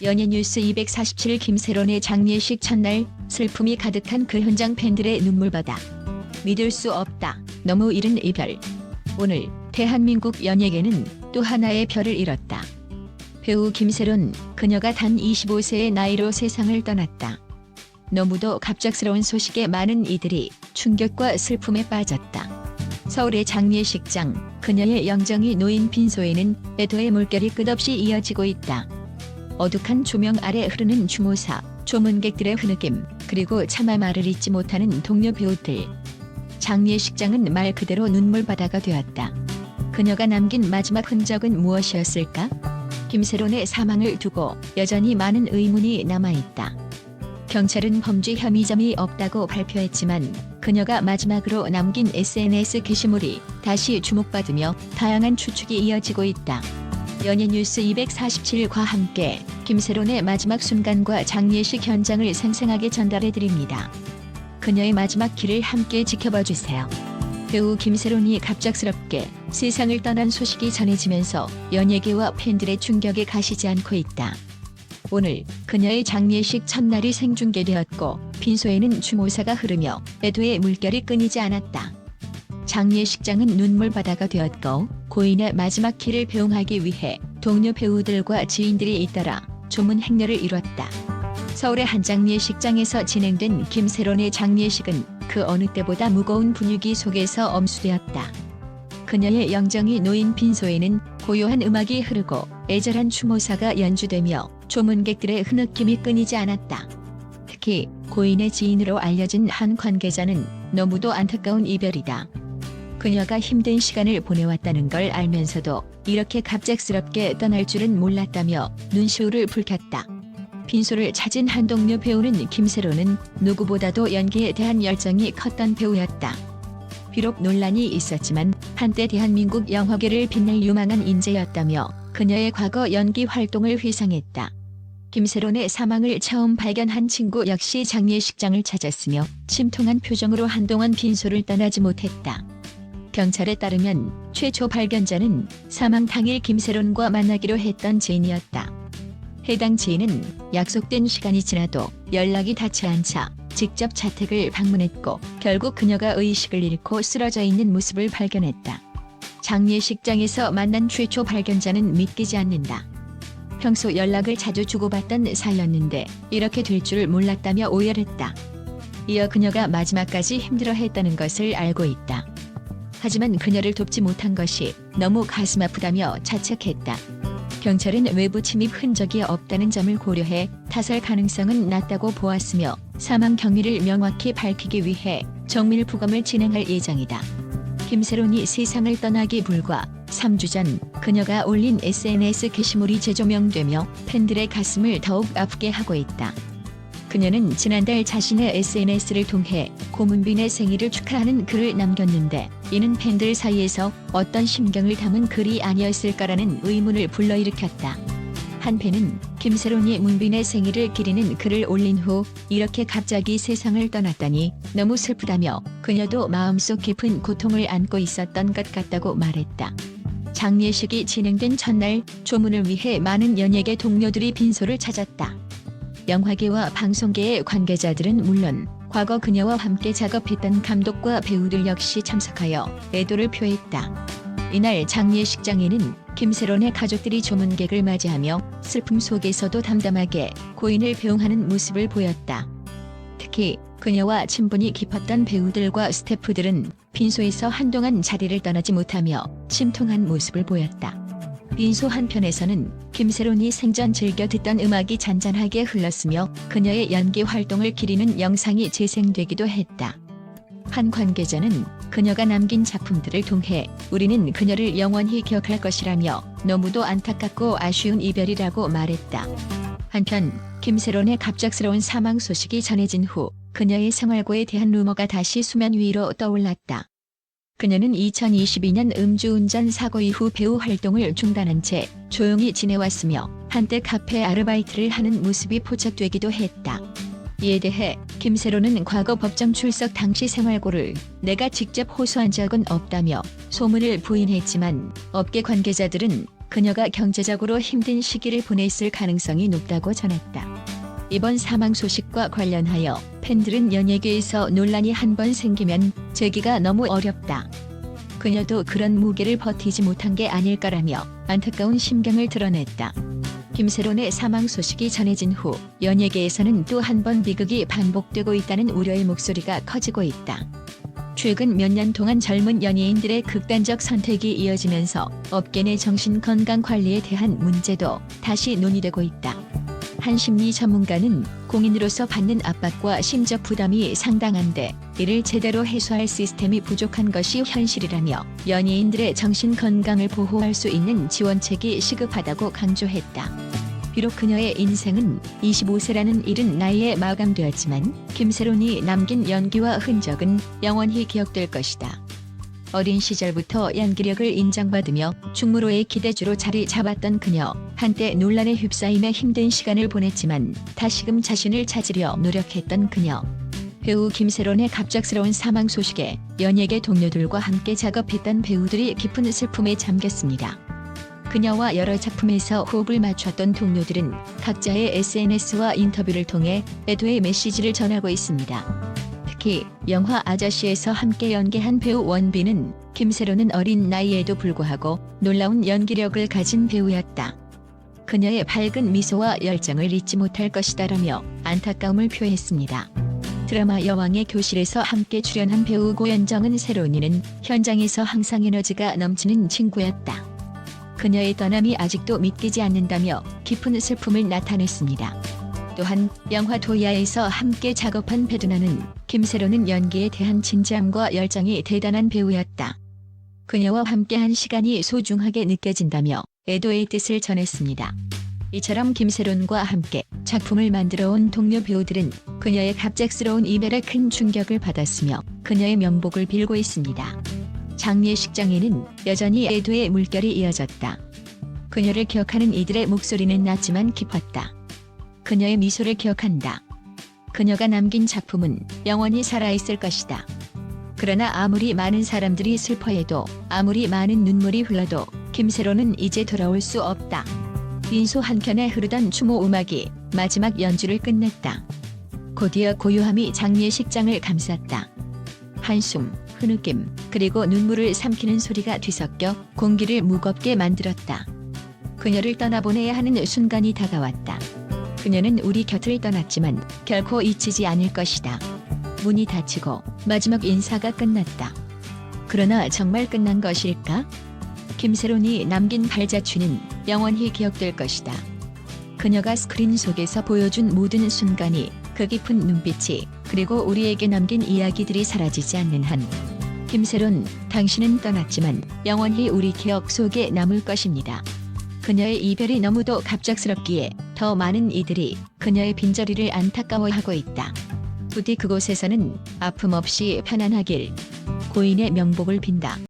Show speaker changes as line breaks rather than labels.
연예뉴스 247 김세론의 장례식 첫날 슬픔이 가득한 그 현장 팬들의 눈물바다. 믿을 수 없다. 너무 이른 이별. 오늘 대한민국 연예계는 또 하나의 별을 잃었다. 배우 김세론 그녀가 단 25세의 나이로 세상을 떠났다. 너무도 갑작스러운 소식에 많은 이들이 충격과 슬픔에 빠졌다. 서울의 장례식장 그녀의 영정이 놓인 빈소에는 애도의 물결이 끝없이 이어지고 있다. 어둑한 조명 아래 흐르는 추모사, 조문객들의 흐느낌, 그리고 차마 말을 잇지 못하는 동료 배우들. 장례식장은 말 그대로 눈물바다가 되었다. 그녀가 남긴 마지막 흔적은 무엇이었을까? 김세론의 사망을 두고 여전히 많은 의문이 남아있다. 경찰은 범죄 혐의점이 없다고 발표했지만 그녀가 마지막으로 남긴 SNS 게시물이 다시 주목받으며 다양한 추측이 이어지고 있다. 연예 뉴스 247과 함께 김세론의 마지막 순간과 장례식 현장을 생생하게 전달해 드립니다. 그녀의 마지막 길을 함께 지켜봐 주세요. 배우 김세론이 갑작스럽게 세상을 떠난 소식이 전해지면서 연예계와 팬들의 충격에 가시지 않고 있다. 오늘 그녀의 장례식 첫날이 생중계되었고 빈소에는 추모사가 흐르며 애도의 물결이 끊이지 않았다. 장례식장은 눈물바다가 되었고 고인의 마지막 길을 배웅하기 위해 동료 배우들과 지인들이 잇따라 조문 행렬을 이뤘다. 서울의 한 장례식장에서 진행된 김세론의 장례식은 그 어느 때보다 무거운 분위기 속에서 엄수되었다. 그녀의 영정이 놓인 빈소에는 고요한 음악이 흐르고 애절한 추모사가 연주되며 조문객들의 흐느낌이 끊이지 않았다. 특히 고인의 지인으로 알려진 한 관계자는 너무도 안타까운 이별이다. 그녀가 힘든 시간을 보내왔다는 걸 알면서도 이렇게 갑작스럽게 떠날 줄은 몰랐다며 눈시울을 붉혔다. 빈소를 찾은 한 동료 배우는 김세로는 누구보다도 연기에 대한 열정이 컸던 배우였다. 비록 논란이 있었지만 한때 대한민국 영화계를 빛낼 유망한 인재였다며 그녀의 과거 연기 활동을 회상했다. 김세론의 사망을 처음 발견한 친구 역시 장례식장을 찾았으며 침통한 표정으로 한동안 빈소를 떠나지 못했다. 경찰에 따르면 최초 발견자는 사망 당일 김세론과 만나기로 했던 지인이었다. 해당 지인은 약속된 시간이 지나도 연락이 닿지 않자 직접 자택을 방문했고 결국 그녀가 의식을 잃고 쓰러져 있는 모습을 발견했다. 장례식장에서 만난 최초 발견자는 믿기지 않는다. 평소 연락을 자주 주고받던 사이였는데 이렇게 될 줄 몰랐다며 오열했다. 이어 그녀가 마지막까지 힘들어했다는 것을 알고 있다. 하지만 그녀를 돕지 못한 것이 너무 가슴 아프다며 자책했다. 경찰은 외부 침입 흔적이 없다는 점을 고려해 타살 가능성은 낮다고 보았으며 사망 경위를 명확히 밝히기 위해 정밀 부검을 진행할 예정이다. 김세론이 세상을 떠나기 불과 3주 전 그녀가 올린 SNS 게시물이 재조명되며 팬들의 가슴을 더욱 아프게 하고 있다. 그녀는 지난달 자신의 SNS를 통해 고문빈의 생일을 축하하는 글을 남겼는데 이는 팬들 사이에서 어떤 심경을 담은 글이 아니었을까라는 의문을 불러일으켰다. 한 팬은 김세론이 문빈의 생일을 기리는 글을 올린 후 이렇게 갑자기 세상을 떠났다니 너무 슬프다며 그녀도 마음속 깊은 고통을 안고 있었던 것 같다고 말했다. 장례식이 진행된 첫날 조문을 위해 많은 연예계 동료들이 빈소를 찾았다. 영화계와 방송계의 관계자들은 물론 과거 그녀와 함께 작업했던 감독과 배우들 역시 참석하여 애도를 표했다. 이날 장례식장에는 김세론의 가족들이 조문객을 맞이하며 슬픔 속에서도 담담하게 고인을 배웅하는 모습을 보였다. 특히 그녀와 친분이 깊었던 배우들과 스태프들은 빈소에서 한동안 자리를 떠나지 못하며 침통한 모습을 보였다. 빈소 한편에서는 김세론이 생전 즐겨 듣던 음악이 잔잔하게 흘렀으며 그녀의 연기 활동을 기리는 영상이 재생되기도 했다. 한 관계자는 그녀가 남긴 작품들을 통해 우리는 그녀를 영원히 기억할 것이라며 너무도 안타깝고 아쉬운 이별이라고 말했다. 한편 김세론의 갑작스러운 사망 소식이 전해진 후 그녀의 생활고에 대한 루머가 다시 수면 위로 떠올랐다. 그녀는 2022년 음주운전 사고 이후 배우 활동을 중단한 채 조용히 지내왔으며 한때 카페 아르바이트를 하는 모습이 포착되기도 했다. 이에 대해 김세로는 과거 법정 출석 당시 생활고를 내가 직접 호소한 적은 없다며 소문을 부인했지만 업계 관계자들은 그녀가 경제적으로 힘든 시기를 보냈을 가능성이 높다고 전했다. 이번 사망 소식과 관련하여 팬들은 연예계에서 논란이 한 번 생기면 재기가 너무 어렵다. 그녀도 그런 무게를 버티지 못한 게 아닐까라며 안타까운 심경을 드러냈다. 김세론의 사망 소식이 전해진 후 연예계에서는 또 한 번 비극이 반복되고 있다는 우려의 목소리가 커지고 있다. 최근 몇 년 동안 젊은 연예인들의 극단적 선택이 이어지면서 업계 내 정신 건강 관리에 대한 문제도 다시 논의되고 있다. 한 심리 전문가는 공인으로서 받는 압박과 심적 부담이 상당한데 이를 제대로 해소할 시스템이 부족한 것이 현실이라며 연예인들의 정신 건강을 보호할 수 있는 지원책이 시급하다고 강조했다. 비록 그녀의 인생은 25세라는 이른 나이에 마감되었지만 김세론이 남긴 연기와 흔적은 영원히 기억될 것이다. 어린 시절부터 연기력을 인정받으며 충무로의 기대주로 자리 잡았던 그녀. 한때 논란에 휩싸이며 힘든 시간을 보냈지만 다시금 자신을 찾으려 노력했던 그녀. 배우 김세론의 갑작스러운 사망 소식에 연예계 동료들과 함께 작업했던 배우들이 깊은 슬픔에 잠겼습니다. 그녀와 여러 작품에서 호흡을 맞췄던 동료들은 각자의 SNS와 인터뷰를 통해 애도의 메시지를 전하고 있습니다. 특히 영화 아저씨에서 함께 연기한 배우 원빈은 김세로는 어린 나이에도 불구하고 놀라운 연기력을 가진 배우였다. 그녀의 밝은 미소와 열정을 잊지 못할 것이다라며 안타까움을 표했습니다. 드라마 여왕의 교실에서 함께 출연한 배우 고현정은 세론이는 현장에서 항상 에너지가 넘치는 친구였다. 그녀의 떠남이 아직도 믿기지 않는다며 깊은 슬픔을 나타냈습니다. 또한 영화 도야에서 함께 작업한 베드나는 김세로는 연기에 대한 진지함과 열정이 대단한 배우였다. 그녀와 함께한 시간이 소중하게 느껴진다며 애도의 뜻을 전했습니다. 이처럼 김세론과 함께 작품을 만들어 온 동료 배우들은 그녀의 갑작스러운 이별에 큰 충격을 받았으며 그녀의 명복을 빌고 있습니다. 장례식장에는 여전히 애도의 물결이 이어졌다. 그녀를 기억하는 이들의 목소리는 낮지만 깊었다. 그녀의 미소를 기억한다. 그녀가 남긴 작품은 영원히 살아있을 것이다. 그러나 아무리 많은 사람들이 슬퍼해도 아무리 많은 눈물이 흘러도 김세로는 이제 돌아올 수 없다. 빈소 한켠에 흐르던 추모 음악이 마지막 연주를 끝냈다. 곧이어 고요함이 장례식장을 감쌌다. 한숨, 흐느낌, 그리고 눈물을 삼키는 소리가 뒤섞여 공기를 무겁게 만들었다. 그녀를 떠나보내야 하는 순간이 다가왔다. 그녀는 우리 곁을 떠났지만 결코 잊히지 않을 것이다. 문이 닫히고 마지막 인사가 끝났다. 그러나 정말 끝난 것일까? 김세론이 남긴 발자취는 영원히 기억될 것이다. 그녀가 스크린 속에서 보여준 모든 순간이 그 깊은 눈빛이 그리고 우리에게 남긴 이야기들이 사라지지 않는 한 김세론 당신은 떠났지만 영원히 우리 기억 속에 남을 것입니다. 그녀의 이별이 너무도 갑작스럽기에 더 많은 이들이 그녀의 빈저리를 안타까워하고 있다. 부디 그곳에서는 아픔 없이 편안하길 고인의 명복을 빈다.